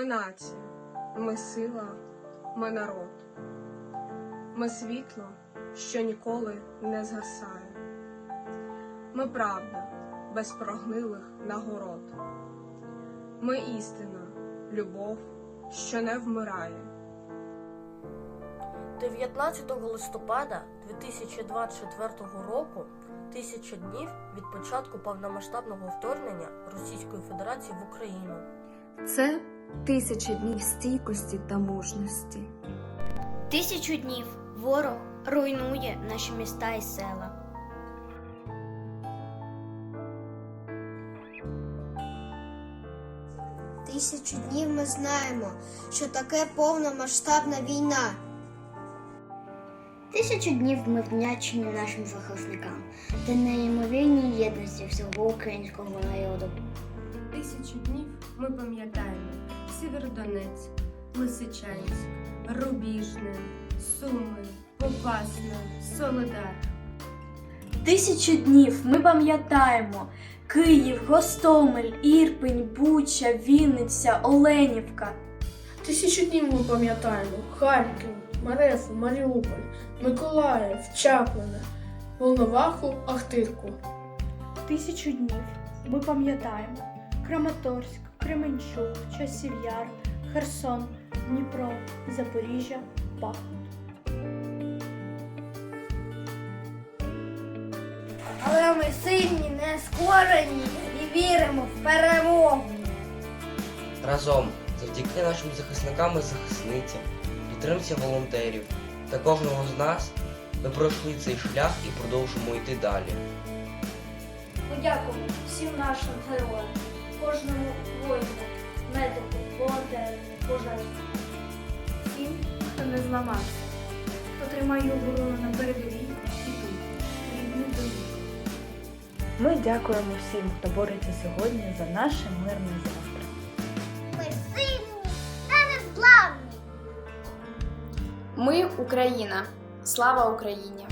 Ми нація, ми сила, ми народ. Ми світло, що ніколи не згасає. Ми правда, без прогнилих нагород. Ми істина, любов, що не вмирає. 19 листопада 2024 року, тисяча днів від початку повномасштабного вторгнення Російської Федерації в Україну. Це тисяча днів стійкості та мужності. Тисячу днів ворог руйнує наші міста і села. Тисячу днів ми знаємо, що таке повномасштабна війна. Тисячу днів ми вдячні нашим захисникам та неймовірній єдності всього українського народу. Тисячу днів ми пам'ятаємо Сєвєродонецьк, Лисичанськ, Рубіжне, Суми, Попасна, Солидар. Тисячу днів ми пам'ятаємо Київ, Гостомель, Ірпень, Буча, Вінниця, Оленівка. Тисячу днів ми пам'ятаємо Харків, Марефу, Маріуполь, Миколаїв, Чаплине, Волноваху, Ахтирку. Тисячу днів ми пам'ятаємо Краматорськ, Кременчук, Часів Яр, Херсон, Дніпро, Запоріжжя, Бахмут. Але ми сильні, не скорені і віримо в перемогу. Разом, завдяки нашим захисникам і захисницям, підтримці волонтерів та кожного з нас, ми пройшли цей шлях і продовжимо йти далі. Подякуємо всім нашим героям, кожному воїну, медику, волонтеру, пожежнику. Всім, хто не зламався, хто тримає оборону на передовій і тут, рідний домів. Ми дякуємо всім, хто бореться сьогодні за наше мирне завтра. Ми сильні та незламні. Ми Україна. Слава Україні!